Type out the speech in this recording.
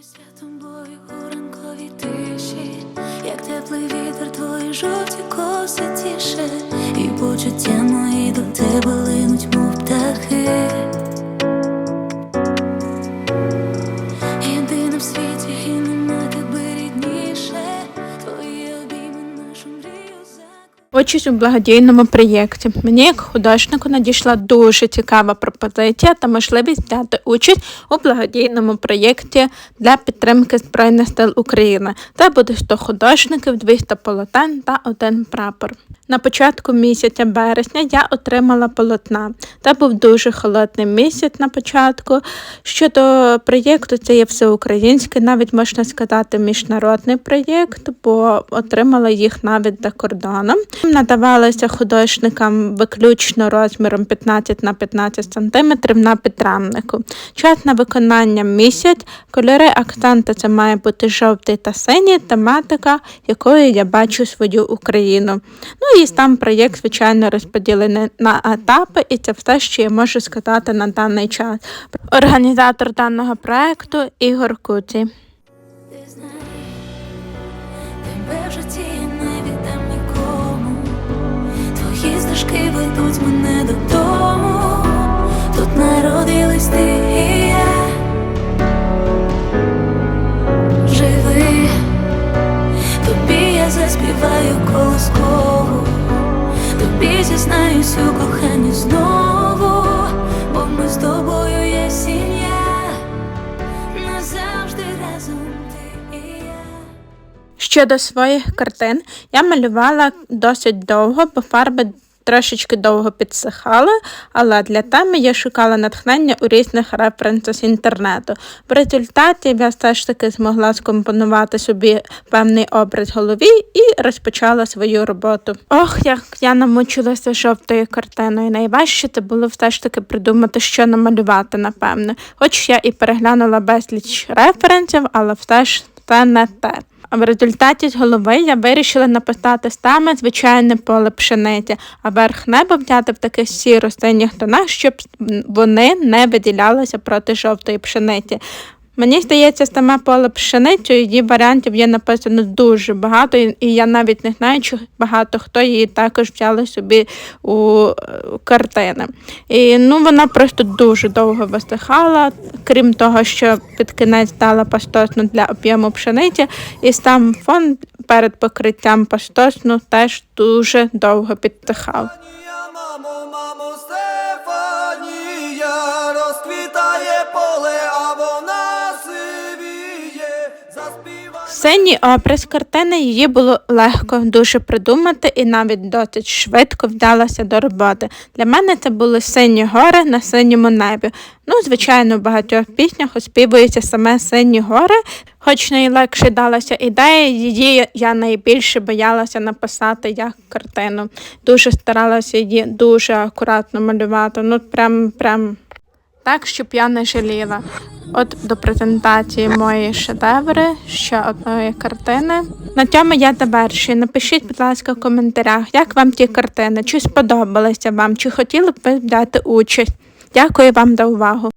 Милуюся тобою ранковій тиші, як теплий вітер, твої жовті коси тіше, і почуття мої до тебе Участь у благодійному проєкті. Мені як художнику надійшла дуже цікава пропозиція та можливість взяти участь у благодійному проєкті для підтримки Збройних сил України. Це буде 100 художників, 200 полотен та один прапор. На початку місяця березня я отримала полотна. Це був дуже холодний місяць на початку. Щодо проєкту, це є всеукраїнський, навіть можна сказати, міжнародний проєкт, бо отримала їх навіть за кордоном. Надавалися художникам виключно розміром 15 на 15 см на підрамнику. Час на виконання місяць, кольори акценти це має бути жовтий та синій, тематика, якою я бачу свою Україну. Ну і сам проєкт, звичайно, розподілений на етапи, і це все, що я можу сказати на даний час. Організатор даного проекту Ігор Куці. Тебе в. Твої стежки ведуть мене додому. Тут народились ти Зізнаюсь у коханні знову, бо ми з тобою є сім'я. Назавжди разом ти і я. Щодо своїх картин, я малювала досить довго, бо фарби трошечки довго підсихали, але для теми я шукала натхнення у різних референсах з інтернету. В результаті я все ж таки змогла скомпонувати собі певний образ голові і розпочала свою роботу. Ох, як я намучилася жовтою картиною. Найважче це було все ж таки придумати, що намалювати, напевне. Хоч я і переглянула безліч референсів, але все ж це не те. А в результаті з голови я вирішила написати саме звичайне поле пшениці, а верх неба взяти в таких сіро-синіх тонах, щоб вони не виділялися проти жовтої пшениці. Мені здається, саме поле пшеницю, її варіантів є написано дуже багато, і я навіть не знаю, чи багато хто її також взяли собі у картини. І ну, вона просто дуже довго висихала, крім того, що під кінець дала пастосну для об'єму пшениці, і сам фон перед покриттям пастосну теж дуже довго підсихав. Синій образ картини її було легко дуже придумати і навіть досить швидко вдалася до роботи. Для мене це були сині гори на синьому небі. Ну, звичайно, в багатьох піснях оспівується саме сині гори, хоч найлегше далася ідея, її я найбільше боялася написати як картину. Дуже старалася її дуже акуратно малювати. Ну, прям, прям так, щоб я не жаліла. От до презентації мої шедеври, ще одної картини. На цьому я завершую. Напишіть, будь ласка, в коментарях, як вам ті картини, чи сподобалися вам, чи хотіли б ви взяти участь. Дякую вам за увагу.